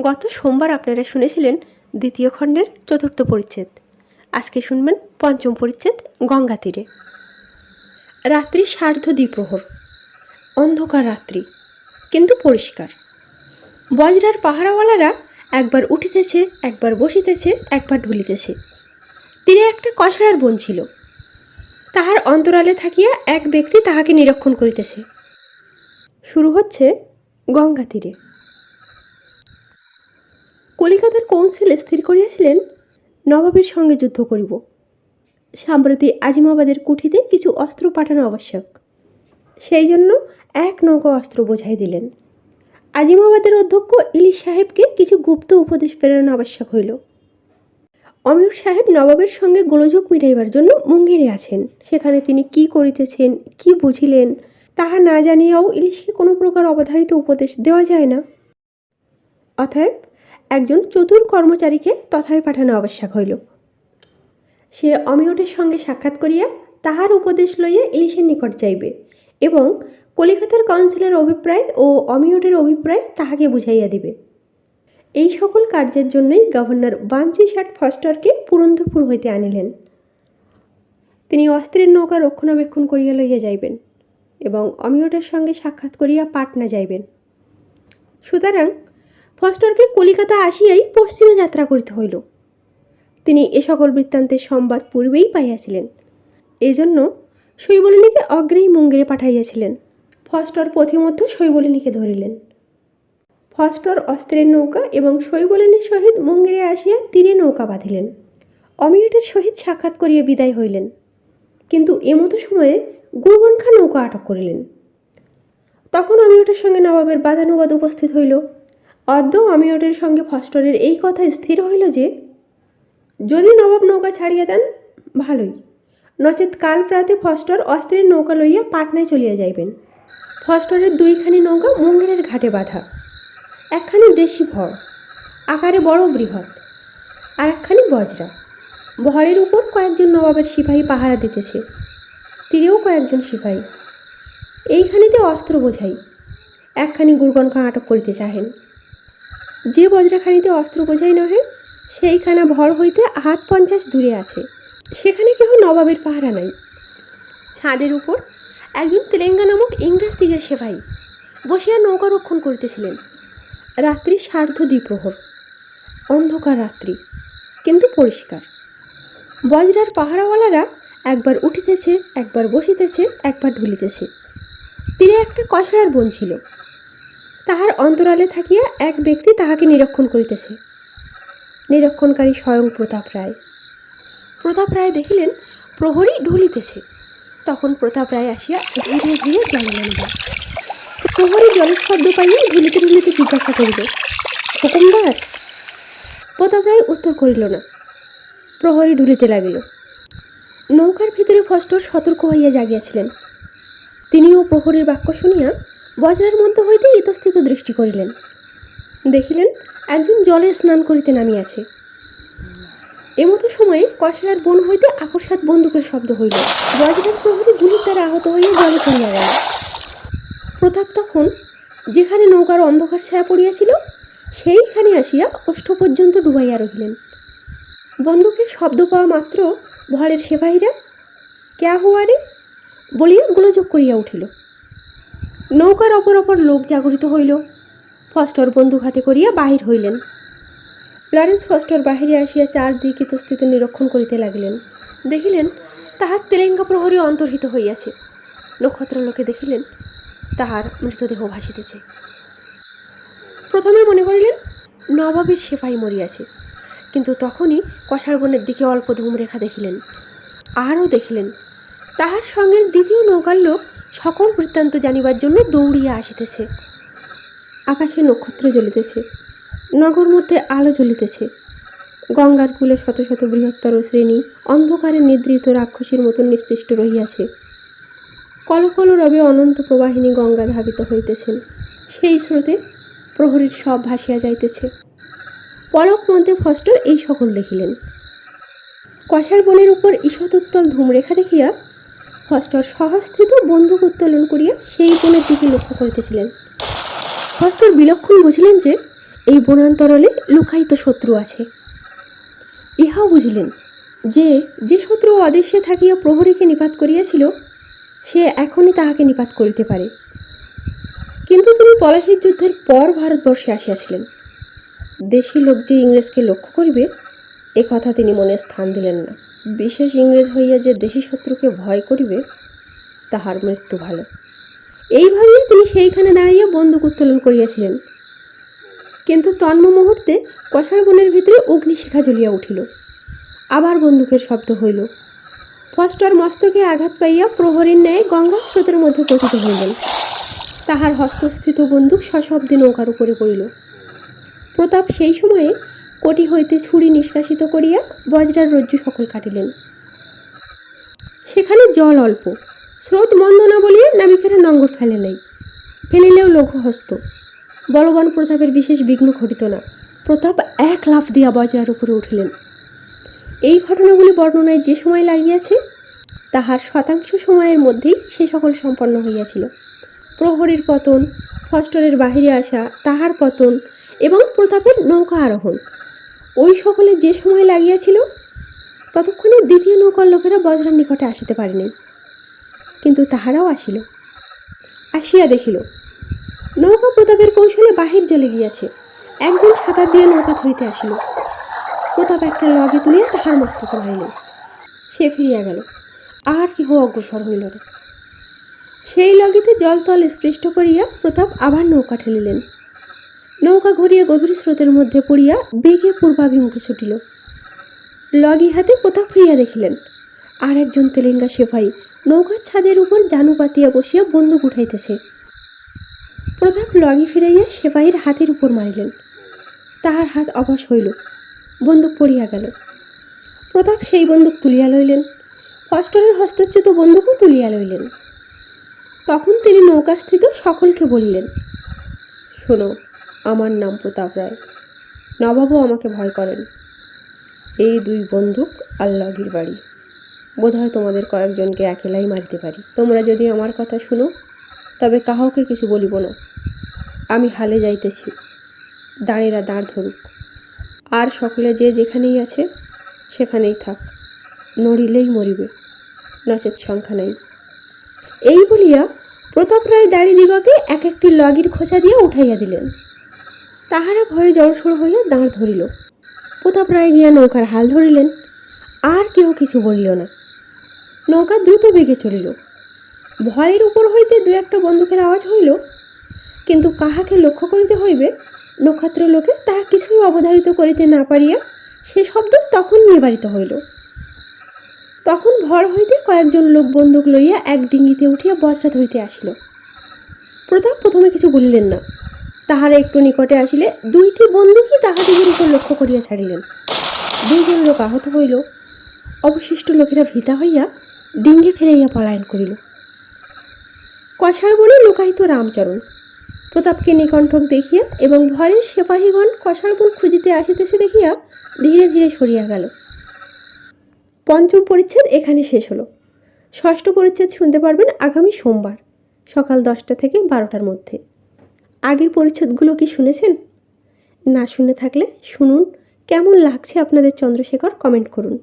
গত সোমবার আপনারা শুনেছিলেন দ্বিতীয় খণ্ডের চতুর্থ পরিচ্ছেদ। আজকে শুনবেন পঞ্চম পরিচ্ছেদ গঙ্গা তীরে। রাত্রি সার্ধ দ্বিপ্রহর, অন্ধকার রাত্রি, কিন্তু পরিষ্কার। বজরার পাহারাওয়ালারা একবার উঠিতেছে, একবার বসিতেছে, একবার ঢুলিতেছে। তীরে একটা কষড়ার বন ছিল। তাহার অন্তরালে থাকিয়া এক ব্যক্তি তাহাকে নিরীক্ষণ করিতেছে। শুরু হচ্ছে গঙ্গা তীরে। কলিকাতার কৌন্সিল স্থির করিয়াছিলেন? নবাবের সঙ্গে যুদ্ধ করিব। সাম্প্রতি আজিমাবাদের কুঠিতে কিছু অস্ত্র পাঠানো আবশ্যক। সেই জন্য এক নৌকা অস্ত্র বোঝাই দিলেন। আজিমাবাদের অধ্যক্ষ ইলিশ সাহেবকে কিছু গুপ্ত উপদেশ প্রেরণ আবশ্যক হইল। অমির সাহেব নবাবের সঙ্গে গোলযোগ মিটাইবার জন্য মুঙ্গেরে আছেন। সেখানে তিনি কি করিতেছেন, কি বুঝিলেন, তাহা না জানিয়াও ইলিশকে কোনো প্রকার অবধারিত উপদেশ দেওয়া যায় না। অতএব একজন চতুর কর্মচারীকে তথায় পাঠানো আবশ্যক হইল। সে অমিয়টের সঙ্গে সাক্ষাৎ করিয়া তাহার উপদেশ লইয়া ইলিশের নিকট যাইবে এবং কলিকাতার কাউন্সিলের অভিপ্রায় ও অমিয়টের অভিপ্রায় তাহাকে বুঝাইয়া দিবে। এই সকল কার্যের জন্যই গভর্নর বাঞ্চি শার্ট ফস্টারকে পুরন্দরপুর হইতে আনিলেন। তিনি অস্ত্রের নৌকা রক্ষণাবেক্ষণ করিয়া লইয়া যাইবেন এবং অমিয়টের সঙ্গে সাক্ষাৎ করিয়া পাটনা যাইবেন। সুতরাং ফস্টারকে কলিকাতা আসিয়াই পশ্চিমে যাত্রা করিতে হইল। তিনি এ সকল বৃত্তান্তের সংবাদ পূর্বেই পাইয়াছিলেন। এজন্য শৈবলিনীকে অগ্রেই মঙ্গিরে পাঠাইয়াছিলেন। ফস্টর পথিমধ্য শৈবলিনীকে ধরিলেন। ফস্টর অস্ত্রের নৌকা এবং শৈবলিনীর সহিত মঙ্গিরে আসিয়া তীরে নৌকা বাঁধিলেন। অমিয়টের সহিত সাক্ষাৎ করিয়া বিদায় হইলেন। কিন্তু এমতো সময়ে গুরগন খাঁ নৌকা আটক করিলেন। তখন অমিয়টের সঙ্গে নবাবের বাদানুবাদ উপস্থিত হইল। অদ্য অমিয়টের সঙ্গে ফস্টরের এই কথা স্থির হইল যে, যদি নবাব নৌকা ছাড়িয়া দেন, ভালোই। নচেত কাল প্রাতে ফস্টর অস্ত্রের নৌকা লইয়া পাটনায় চলিয়া যাইবেন। ফস্টরের দুইখানি নৌকা মঙ্গিরের ঘাটে বাঁধা। একখানি দেশি ভর, আকারে বড় বৃহৎ, আর একখানি বজরা। ভরের উপর কয়েকজন নবাবের সিপাহী পাহারা দিতেছে তীরেও কয়েকজন সিপাহী। এইখানিতে অস্ত্র বোঝাই, একখানি গুরগন খাঁ আটক করিতে চাহেন। যে বজ্রাখানিতে অস্ত্র বোঝাই নহে, সেইখানা ভর হইতে হাত পঞ্চাশ দূরে আছে। সেখানে কেহ নবাবের পাহারা নাই। ছাদের উপর একজন তেলেঙ্গা নামক ইংরেজ দিগের সেবাই বসিয়া নৌকা রক্ষণ করিতেছিলেন। রাত্রি সার্ধ দ্বিপ্রহর, অন্ধকার রাত্রি, কিন্তু পরিষ্কার। বজ্রার পাহারাওয়ালারা একবার উঠিতেছে, একবার বসিতেছে, একবার ঢুলিতেছে। তীরে একটা কষড়ার বন ছিল। তাহার অন্তরালে থাকিয়া এক ব্যক্তি তাহাকে নিরীক্ষণ করিতেছে। নিরীক্ষণকারী স্বয়ং প্রতাপ রায়। প্রতাপ রায় দেখিলেন, প্রহরী ঢুলিতেছে। তখন প্রতাপ রায় আসিয়া ধীরে ধীরে জলে নামিলেন। প্রহরী জলের শব্দ পাইয়া ঢুলিতে ঢুলিতে জিজ্ঞাসা করিল হুকুমদার প্রতাপ রায় উত্তর করিল না। প্রহরী ঢুলিতে লাগিল। নৌকার ভিতরে ফস্টর সতর্ক হইয়া জাগিয়াছিলেন। তিনিও প্রহরীর বাক্য শুনিয়া বজ্রের মধ্যে হইতে ইতস্থিত দৃষ্টি করিলেন। দেখিলেন, একজন জলে স্নান করিতে নামিয়াছে। এমতো সময়ে কষার বন হইতে আকস্মাৎ বন্দুকের শব্দ হইল। বজ্রের প্রহরী গুলির দ্বারা আহত হইয়া জলে পড়িয়া গেল। প্রতাপ তখন যেখানে নৌকার অন্ধকার ছায়া পড়িয়াছিল, সেইখানে আসিয়া ওষ্ঠ পর্যন্ত ডুবাইয়া রহিলেন। বন্দুকের শব্দ পাওয়া মাত্র ভরের সেবাহীরা, ক্যা হওয়ারে বলিয়া গোলযোগ করিয়া উঠিল। নৌকার অপর অপর লোক জাগরিত হইল। ফস্টর বন্দুক হাতে করিয়া বাহির হইলেন। লরেন্স ফস্টর বাহিরে আসিয়া চারদিক ইতস্থিত নিরীক্ষণ করিতে লাগিলেন। দেখিলেন, তাহার তেলেঙ্গা প্রহরী অন্তর্হিত হইয়াছে। নক্ষত্রলোকে দেখিলেন, তাহার মৃতদেহ ভাসিতেছে। প্রথমে মনে করিলেন, নবাবের সেপাই মরিয়াছে। কিন্তু তখনই কষার বনের দিকে অল্প ধূমরেখা দেখিলেন। আরও দেখিলেন, তাহার সঙ্গে দ্বিতীয় নৌকার লোক সকল বৃত্তান্ত জানিবার জন্য দৌড়িয়া আসিতেছে। আকাশে নক্ষত্র জ্বলিতেছে, নগর মধ্যে আলো জ্বলিতেছে। গঙ্গার কূলে শত শত বৃহত্তর শ্রেণি অন্ধকারে নিদ্রিত রাক্ষসীর মতন নিশ্চিষ্ট রহিয়াছে। কলকল রবে অনন্ত প্রবাহিনী গঙ্গা ধাবিত হইতেছেন। সেই স্রোতে প্রহরীর সব ভাসিয়া যাইতেছে। পলক মধ্যে ফস্টর এই সকল দেখিলেন। কষার বনের উপর ঈষদোত্তল ধূমরেখা দেখিয়া ফস্টর সহস্থিত বন্দুক উত্তোলন করিয়া সেই বনের দিকে লক্ষ্য করিতেছিলেন। ফস্টর বিলক্ষণ বুঝিলেন যে, এই বনান্তরলে লুকায়িত শত্রু আছে। ইহাও বুঝিলেন যে যে শত্রু অদৃশ্যে থাকিয়া প্রহরীকে নিপাত করিয়াছিল, সে এখনই তাহাকে নিপাত করিতে পারে। কিন্তু তিনি পলাশীর যুদ্ধের পর ভারতবর্ষে আসিয়াছিলেন। দেশি লোক যে ইংরেজকে লক্ষ্য করিবে, এ কথা তিনি মনে স্থান দিলেন না। বিশেষ ইংরেজ হইয়া যে দেশি শত্রুকে ভয় করিবে, তাহার মৃত্যু ভালো। এইভাবে তিনি সেইখানে দাঁড়াইয়া বন্দুক উত্তোলন করিয়াছিলেন। কিন্তু তন্ম মুহূর্তে কষার বনের ভিতরে অগ্নিশিখা জ্বলিয়া উঠিল। আবার বন্দুকের শব্দ হইল। ফস্টার মস্তকে আঘাত পাইয়া প্রহরীর ন্যায় গঙ্গা স্রোতের মধ্যে পতিত হইলেন। তাহার হস্তস্থিত বন্দুক সশব্দে নৌকার উপরে পড়িল। প্রতাপ সেই সময়ে কোটি হইতে ছুরি নিষ্কাশিত করিয়া বজ্রার রজ্জু সকল কাটিলেন। সেখানে জল অল্প। স্রোত মন্দ না বলিয়া নাবিকেরা নঙ্গর ফেলে নাই ফেলিলেও লঘু হস্ত বলবান প্রতাপের বিশেষ বিঘ্ন ঘটিত না। প্রতাপ এক লাফ দিয়া বজ্রার উপরে উঠিলেন। এই ঘটনাগুলি বর্ণনায় যে সময় লাগিয়াছে, তাহার শতাংশ সময়ের মধ্যেই সে সকল সম্পন্ন হইয়াছিল। প্রহরীর পতন ফস্টরের বাহিরে আসা, তাহার পতন এবং প্রতাপের নৌকা আরোহণ। ওই সকলে যে সময় লাগিয়াছিল, ততক্ষণে দ্বিতীয় নৌকার লোকেরা বজ্রার নিকটে আসিতে পারেনি। কিন্তু তাহারাও আসিল। আসিয়া দেখিল, নৌকা প্রতাপের কৌশলে বাহির চলে গিয়াছে। একজন সাঁতার দিয়ে নৌকা ধরিতে আসিল। প্রতাপ একটা লগে তুলিয়া তাহার মস্তকে মারিল। সে ফিরিয়া গেল। আর কেহ অগ্রসর হইল না। সেই লগিতে জলতল স্পৃষ্ট করিয়া প্রতাপ আবার নৌকা ঠেলিলেন। নৌকা ঘুরিয়া গভীর স্রোতের মধ্যে পড়িয়া বেগে পূর্বাভিমুখে ছুটিল। লগি হাতে প্রতাপ ফিরিয়া দেখিলেন, আর একজন তেলেঙ্গা সেফাই নৌকার ছাদের উপর জানু পাতিয়া বসিয়া বন্দুক উঠাইতেছে। প্রতাপ লগি ফিরাইয়া সেফাইয়ের হাতের উপর মারিলেন। তাহার হাত অবশ হইল, বন্দুক পড়িয়া গেল। প্রতাপ সেই বন্দুক তুলিয়া লইলেন, ফস্টরের হস্তচ্যুত বন্দুকও তুলিয়া লইলেন। তখন তিনি নৌকাস্থিত সকলকে বলিলেন, শোনো আমার নাম প্রতাপ রায়। নবাবও আমাকে ভয় করেন। এই দুই বন্দুক আল্লাগির বাড়ি। বোধহয় তোমাদের কয়েকজনকে একেলাই মারিতে পারি। তোমরা যদি আমার কথা শুনো, তবে কাহকে কিছু বলিব না। আমি হালে যাইতেছি। দাঁড়েরা দাঁড় ধরুক। আর সকলে যে যেখানেই আছে, সেখানেই থাক। নড়িলেই মরিবে। নচেত সংখ্যা নাই। এই বলিয়া প্রতাপ রায় দাড়িদিগকে এক একটি লগির খোঁচা দিয়ে উঠাইয়া দিলেন। তাহারা ভয়ে জড়সড় হইয়া দাঁড় ধরিল। প্রতাপ রায় গিয়া নৌকার হাল ধরিলেন। আর কেহ কিছু বলিল না। নৌকা দ্রুত বেগে চলিল। ভয়ের উপর হইতে দু একটা বন্দুকের আওয়াজ হইল। কিন্তু কাহাকে লক্ষ্য করিতে হইবে, নক্ষত্র লোকে তাহা কিছুই অবধারিত করিতে না পারিয়া সে শব্দ তখন নিবারিত হইল। তখন ভর হইতে কয়েকজন লোক বন্দুক লইয়া এক ডিঙ্গিতে উঠিয়া বজ্রা ধরিতে আসিল। প্রতাপ প্রথমে কিছু বলিলেন না। তাহারা একটু নিকটে আসিলে দুইটি বন্দুকই তাহাদিগের উপর লক্ষ্য করিয়া ছাড়িলেন। দুইজন লোক আহত হইল। অবশিষ্ট লোকেরা ভিতা হইয়া ডিঙ্গে ফেরাইয়া পলায়ন করিল। কষার বনে লুকায়িত রামচরণ। প্রতাপকে নিকণ্ঠক দেখিয়া এবং ভরের সেপাহীগণ কষার বন খুঁজিতে আসিতেছে দেখিয়া ধীরে ধীরে সরিয়া গেল। পঞ্চম পরিচ্ছেদ এখানে শেষ হলো। ষষ্ঠ পরিচ্ছেদ শুনতে পারবেন আগামী সোমবার, সকাল দশটা থেকে বারোটার মধ্যে। আগের পরিচ্ছদগুলো কি শুনেছেন? না শুনে থাকলে শুনুন কেমন লাগছে আপনাদের চন্দ্রশেখর কমেন্ট করুন।